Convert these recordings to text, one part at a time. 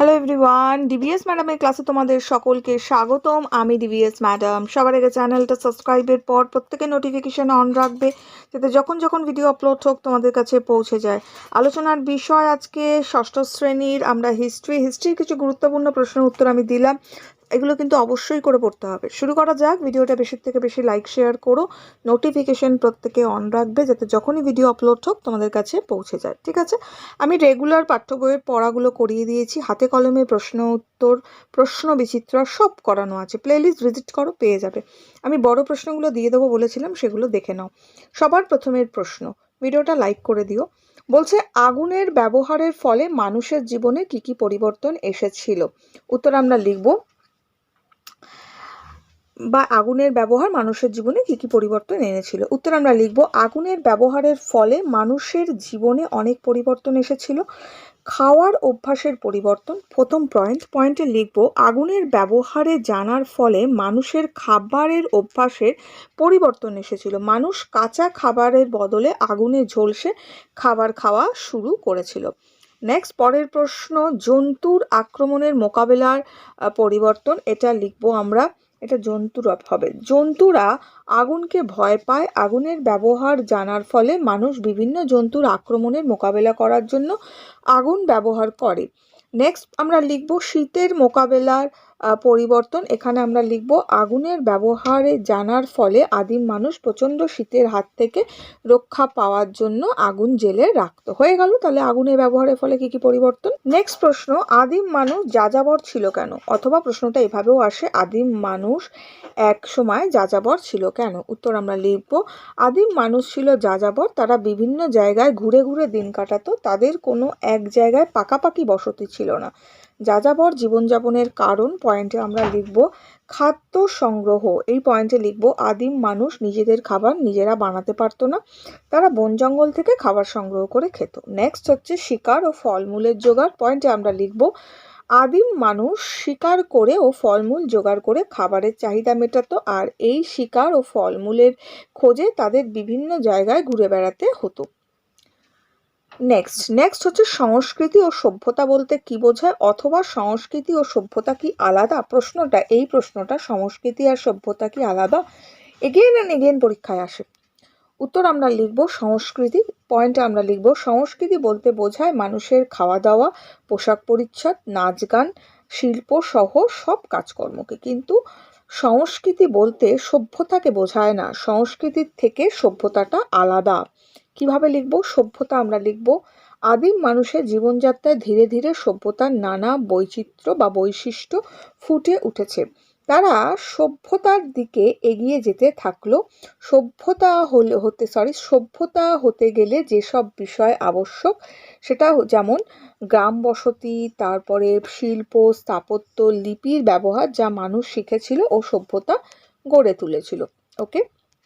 Hello everyone DVS ম্যাডামের ক্লাসে তোমাদের সকলকে স্বাগতম। আমি ডিভিএস ম্যাডাম সবার আগে চ্যানেলটা সাবস্ক্রাইবের পর প্রত্যেকে নোটিফিকেশান অন রাখবে, যাতে যখন যখন ভিডিও আপলোড হোক তোমাদের কাছে পৌঁছে যায়। আলোচনার বিষয় আজকে ষষ্ঠ শ্রেণির আমরা হিস্ট্রি হিস্ট্রির কিছু গুরুত্বপূর্ণ প্রশ্নের উত্তর আমি দিলাম। এগুলো কিন্তু অবশ্যই করে পড়তে হবে। শুরু করা যাক, ভিডিওটা বেশি থেকে বেশি লাইক শেয়ার করো। নোটিফিকেশন প্রত্যেকে অন রাখবে যাতে যখনই ভিডিও আপলোড হোক তোমাদের কাছে পৌঁছে যায়, ঠিক আছে? আমি রেগুলার পাঠ্য বইয়ের পড়াগুলো করিয়ে দিয়েছি। হাতে কলমে প্রশ্ন উত্তর, প্রশ্ন বিচিত্র সব করানো আছে। প্লেলিস্ট ভিজিট করো, পেয়ে যাবে। আমি বড় প্রশ্নগুলো দিয়ে দেবো বলেছিলাম, সেগুলো দেখে নাও। সবার প্রথমের প্রশ্ন, ভিডিওটা লাইক করে দিও। বলছে, আগুনের ব্যবহারের ফলে মানুষের জীবনে কি কি পরিবর্তন এসেছিল? উত্তর আমরা লিখব বা আগুনের ব্যবহার মানুষের জীবনে কী কী পরিবর্তন এনেছিল? উত্তর আমরা লিখব, আগুনের ব্যবহারের ফলে মানুষের জীবনে অনেক পরিবর্তন এসেছিল। খাওয়ার অভ্যাসের পরিবর্তন, প্রথম পয়েন্ট পয়েন্টে লিখব, আগুনের ব্যবহারে জানার ফলে মানুষের খাবারের অভ্যাসের পরিবর্তন এসেছিল। মানুষ কাঁচা খাবারের বদলে আগুনে ঝলসে খাবার খাওয়া শুরু করেছিল। নেক্সট পরের প্রশ্ন, জন্তুর আক্রমণের মোকাবেলার পরিবর্তন, এটা লিখব আমরা। এটা জন্তুরা হবে। জন্তুরা আগুনকে ভয় পায়। আগুনের ব্যবহার জানার ফলে মানুষ বিভিন্ন জন্তুর আক্রমণের মোকাবেলা করার জন্য আগুন ব্যবহার করে। নেক্সট আমরা লিখব শীতের মোকাবেলার পরিবর্তন। এখানে আমরা লিখব, আগুনের ব্যবহারে জানার ফলে আদিম মানুষ প্রচণ্ড শীতের হাত থেকে রক্ষা পাওয়ার জন্য আগুন জেলে রাখত। হয়ে গেল, তাহলে আগুনের ব্যবহারের ফলে কি কি পরিবর্তন? নেক্সট প্রশ্ন, আদিম মানুষ যাযাবর ছিল কেন? অথবা প্রশ্নটা এভাবেও আসে, আদিম মানুষ এক সময় যাযাবর ছিল কেন? উত্তর আমরা লিখব, আদিম মানুষ ছিল যাযাবর, তারা বিভিন্ন জায়গায় ঘুরে ঘুরে দিন কাটাতো, তাদের কোনো এক জায়গায় পাকাপাকি বসতি ছিল না। যাযাবর জীবনযাপনের কারণ পয়েন্টে আমরা লিখব খাদ্য সংগ্রহ। এই পয়েন্টে লিখব আদিম মানুষ নিজেদের খাবার নিজেরা বানাতে পারতো না, তারা বন জঙ্গল থেকে খাবার সংগ্রহ করে খেত। নেক্সট হচ্ছে শিকার ও ফলমূলের জোগাড়। পয়েন্টে আমরা লিখব আদিম মানুষ শিকার করে ও ফলমূল জোগাড় করে খাবারের চাহিদা মেটাতো আর এই শিকার ও ফলমূলের খোঁজে তাদের বিভিন্ন জায়গায় ঘুরে বেড়াতে হতো। নেক্সট নেক্সট হচ্ছে সংস্কৃতি ও সভ্যতা বলতে কি বোঝায়? অথবা সংস্কৃতি ও সভ্যতা কি আলাদা? প্রশ্নটা, এই প্রশ্নটা সংস্কৃতি আর সভ্যতা কি আলাদা? এগেন অ্যান্ড এগেন পরীক্ষায় আসে। উত্তর আমরা লিখব সংস্কৃতি পয়েন্টে আমরা লিখব সংস্কৃতি বলতে বোঝায় মানুষের খাওয়া দাওয়া পোশাক পরিচ্ছদ নাচ গান শিল্প সহ সব কাজকর্মকে। কিন্তু সংস্কৃতি বলতে সভ্যতাকে বোঝায় না। সংস্কৃতির থেকে সভ্যতাটা আলাদা। কীভাবে লিখব? সভ্যতা আমরা লিখব। আদিম মানুষের জীবনযাত্রায় ধীরে ধীরে সভ্যতার নানা বৈচিত্র্য বা বৈশিষ্ট্য ফুটে উঠেছে। তারা সভ্যতার দিকে এগিয়ে যেতে থাকল। সভ্যতা হলে হতে সরি সভ্যতা হতে গেলে যেসব বিষয় আবশ্যক, সেটা যেমন গ্রাম বসতি, তারপরে শিল্প, স্থাপত্য, লিপির ব্যবহার যা মানুষ শিখেছিল ও সভ্যতা গড়ে তুলেছিল। ওকে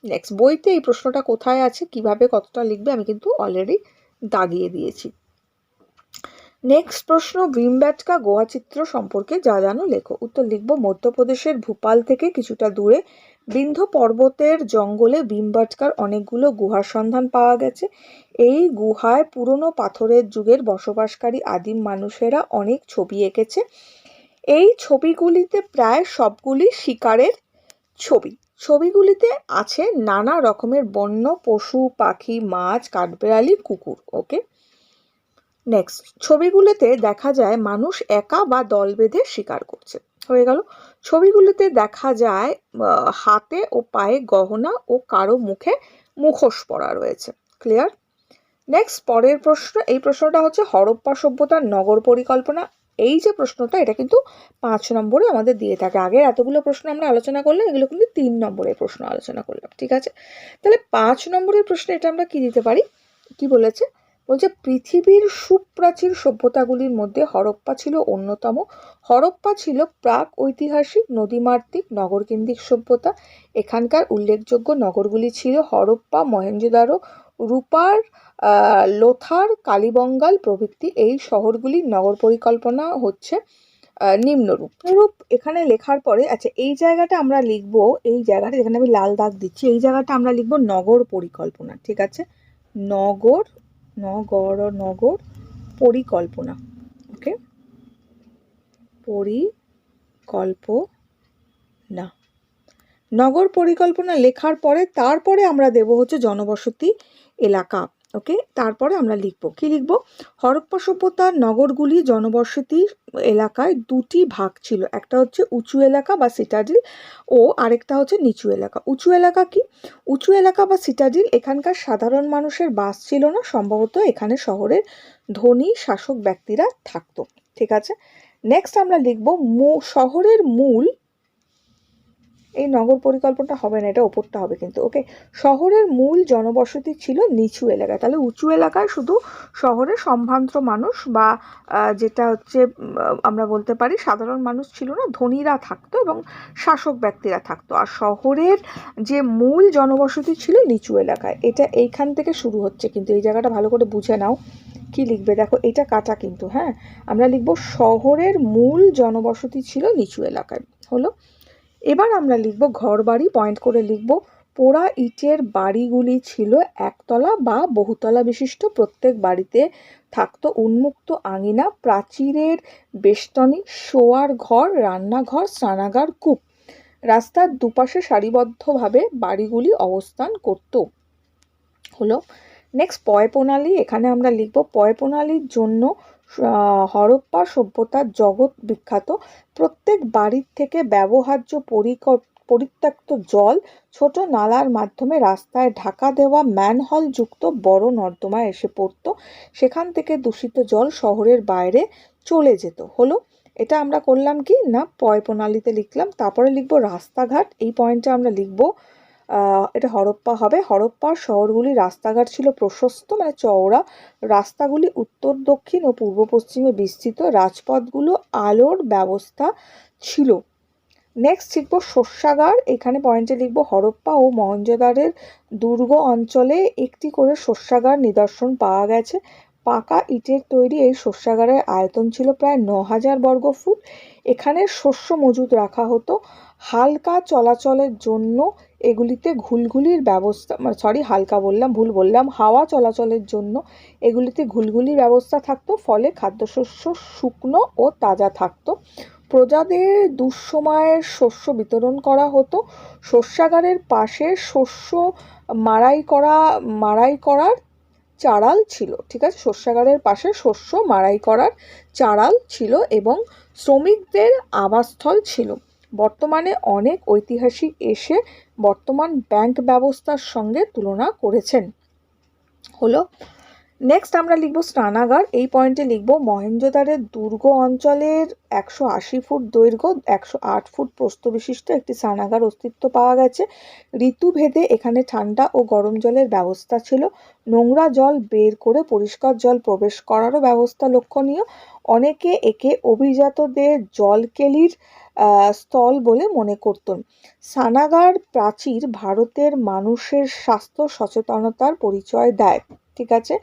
নেক্সট বইতে এই প্রশ্নটা কোথায় আছে, কীভাবে কতটা লিখবে, আমি কিন্তু অলরেডি দাগিয়ে দিয়েছি। নেক্সট প্রশ্ন, ভীমব্যাটকা গুহা চিত্র সম্পর্কে যা জানো লেখো। উত্তর লিখব, মধ্যপ্রদেশের ভূপাল থেকে কিছুটা দূরে, বিন্ধ্য পর্বতের জঙ্গলে ভীমবাটকার অনেকগুলো গুহার সন্ধান পাওয়া গেছে। এই গুহায় পুরনো পাথরের যুগের বসবাসকারী আদিম মানুষেরা অনেক ছবি এঁকেছে। এই ছবিগুলিতে প্রায় সবগুলি শিকারের ছবি। ছবিগুলিতে আছে নানা রকমের বন্য, পশু, পাখি, মাছ, কাঠবেড়ালি, কুকুর ওকে নেক্সট ছবিগুলোতে দেখা যায় মানুষ একা বা দল বেঁধে শিকার করছে। হয়ে গেল। ছবিগুলোতে দেখা যায় হাতে ও পায়ে গহনা ও কারও মুখে মুখোশ পরা রয়েছে। ক্লিয়ার নেক্সট পরের প্রশ্ন, এই প্রশ্নটা হচ্ছে হরপ্পা সভ্যতার নগর পরিকল্পনা। এই যে প্রশ্নটা, এটা কিন্তু পাঁচ নম্বরে আমাদের দিয়ে থাকে। আগে এতগুলো প্রশ্ন আমরা আলোচনা করলাম, এগুলো কিন্তু তিন নম্বরের প্রশ্ন আলোচনা করলাম, ঠিক আছে? তাহলে পাঁচ নম্বরের প্রশ্নে এটা আমরা কি দিতে পারি? কি বলেছে? বলছে, পৃথিবীর সুপ্রাচীর সভ্যতাগুলির মধ্যে হরপ্পা ছিল অন্যতম। হরপ্পা ছিল প্রাক ঐতিহাসিক, নদীমাতৃক, নগরকেন্দ্রিক সভ্যতা। এখানকার উল্লেখযোগ্য নগরগুলি ছিল হরপ্পা, মহেঞ্জোদারো রূপার লোথার, কালীবঙ্গাল প্রভৃতি এই শহরগুলির নগর পরিকল্পনা হচ্ছে নিম্নরূপ। রূপ এখানে লেখার পরে আচ্ছা এই জায়গাটা আমরা লিখব, এই জায়গাটা যেখানে আমি লাল দাগ দিচ্ছি, এই জায়গাটা আমরা লিখব নগর পরিকল্পনা, ঠিক আছে? নগর নগর নগর পরিকল্পনা, ওকে? পরিকল্পনা। নগর পরিকল্পনা লেখার পরে তারপরে আমরা দেব হচ্ছে জনবসতি এলাকা ওকে তারপরে আমরা লিখব। কি লিখব? হরপ্পা সভ্যতার নগরগুলি জনবসতি এলাকায় দুটি ভাগ ছিল। একটা হচ্ছে উঁচু এলাকা বা সিটাডিল ও আরেকটা হচ্ছে নিচু এলাকা। উঁচু এলাকা কি? উঁচু এলাকা বা সিটাডিল এখানকার সাধারণ মানুষের বাস ছিল না, সম্ভবত এখানে শহরের ধনী শাসক ব্যক্তিরা থাকতো। ঠিক আছে? নেক্সট আমরা লিখব শহরের মূল এই নগর পরিকল্পনাটা হবে না, এটা ওপরটা হবে কিন্তু ওকে শহরের মূল জনবসতি ছিল নিচু এলাকায় তাহলে উঁচু এলাকায় শুধু শহরের সম্ভ্রান্ত মানুষ বা যেটা হচ্ছে আমরা বলতে পারি সাধারণ মানুষ ছিল না, ধনীরা থাকতো এবং শাসক ব্যক্তিরা থাকতো। আর শহরের যে মূল জনবসতি ছিল নিচু এলাকায়, এটা এইখান থেকে শুরু হচ্ছে কিন্তু, এই জায়গাটা ভালো করে বুঝে নাও, কি লিখবে? দেখো, এটা কাটা কিন্তু হ্যাঁ? আমরা লিখব শহরের মূল জনবসতি ছিল নিচু এলাকায়, হলো এবার আমরা লিখব ঘর বাড়ি পয়েন্ট করে লিখব, পোড়া ইটের বাড়িগুলি ছিল একতলা বা বহুতলা বিশিষ্ট। প্রত্যেক বাড়িতে থাকতো উন্মুক্ত আঙিনা, প্রাচীরের বেষ্টনী, শোয়ার ঘর, রান্নাঘর, স্নানাগার, কূপ। রাস্তার দুপাশে সারিবদ্ধভাবে বাড়িগুলি অবস্থান করত। হলো নেক্সট পয় প্রণালী এখানে আমরা লিখব পয় প্রণালীর জন্য হরপ্পা সভ্যতার জগৎ বিখ্যাত। প্রত্যেক বাড়ির থেকে ব্যবহার্য পরিক- পরিত্যক্ত জল ছোট নালার মাধ্যমে রাস্তায় ঢাকা দেওয়া ম্যানহল যুক্ত বড় নর্দমায় এসে পড়তো। সেখান থেকে দূষিত জল শহরের বাইরে চলে যেত। হলো, এটা আমরা করলাম কি? না, পয় প্রণালীতে লিখলাম, তারপরে লিখব রাস্তাঘাট। এই পয়েন্টে আমরা লিখব এটা হরপ্পা হবে। হরপ্পার শহরগুলি রাস্তাঘাট ছিল প্রশস্ত মানে চওড়া। রাস্তাগুলি উত্তর, দক্ষিণ ও পূর্ব পশ্চিমে বিস্তৃত। রাজপথগুলো আলোর ব্যবস্থা ছিল। নেক্সট লিখব শস্যাগার। এখানে পয়েন্টে লিখব, হরপ্পা ও মহেঞ্জোদারের দুর্গ অঞ্চলে একটি করে শস্যাগার নিদর্শন পাওয়া গেছে। পাকা ইটের তৈরি এই শস্যাগারের আয়তন ছিল প্রায় ন হাজার বর্গ ফুট। এখানে শস্য মজুদ রাখা হতো। হালকা চলাচলের জন্য এগুলিতে ঘুলঘুলির ব্যবস্থা মানে সরি হালকা বললাম, ভুল বললাম, হাওয়া চলাচলের জন্য এগুলিতে ঘুলঘুলির ব্যবস্থা থাকতো, ফলে খাদ্যশস্য শুকনো ও তাজা থাকতো। প্রজাদের দুঃসময়ের শস্য বিতরণ করা হতো। শস্যাগারের পাশে শস্য মাড়াই করা, মাড়াই করার চাড়াল ছিল, ঠিক আছে? শস্যাগারের পাশে শস্য মাড়াই করার চাড়াল ছিল এবং শ্রমিকদের আবাসস্থল ছিল। বর্তমানে অনেক ঐতিহাসিক এসে বর্তমান ব্যাংক ব্যবস্থার সঙ্গে তুলনা করেছেন। হলো নেক্সট আমরা লিখব স্নানাগার। এই পয়েন্টে লিখব মহেঞ্জোদারের দুর্গ অঞ্চলের একশো আশি ফুট দৈর্ঘ্য, একশো আট ফুট প্রস্থ বিশিষ্ট একটি স্নানাগার অস্তিত্ব পাওয়া গেছে। ঋতুভেদে এখানে ঠান্ডা ও গরম জলের ব্যবস্থা ছিল। নোংরা জল বের করে পরিষ্কার জল প্রবেশ করারও ব্যবস্থা লক্ষণীয়। অনেকে একে অভিজাতদের জলকেলির স্থল বলে মনে করতেন। স্নানাগার প্রাচীর ভারতের মানুষের স্বাস্থ্য সচেতনতার পরিচয় দেয়। ঠিক আছে?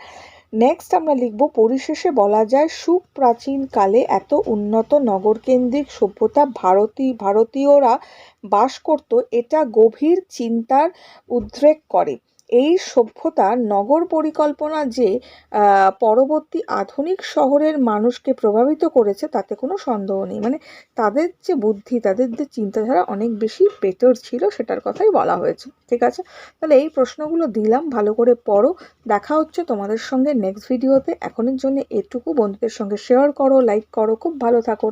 নেক্সট আমরা লিখব, পরিশেষে বলা যায় সুপ্রাচীনকালে এত উন্নত নগরকেন্দ্রিক সভ্যতা ভারতী, ভারতীয়রা বাস করত, এটা গভীর চিন্তার উদ্রেক করে। এই সভ্যতার নগর পরিকল্পনা যে পরবর্তী আধুনিক শহরের মানুষকে প্রভাবিত করেছে, তাতে কোনো সন্দেহ নেই। মানে তাদের যে বুদ্ধি, তাদের যে চিন্তাধারা অনেক বেশি বেটার ছিল, সেটার কথাই বলা হয়েছে। ঠিক আছে? তাহলে এই প্রশ্নগুলো দিলাম, ভালো করে পড়ো। দেখা হচ্ছে তোমাদের সঙ্গে নেক্সট ভিডিওতে এখনের জন্য এটুকু। বন্ধুদের সঙ্গে শেয়ার করো লাইক করো। খুব ভালো থাকো।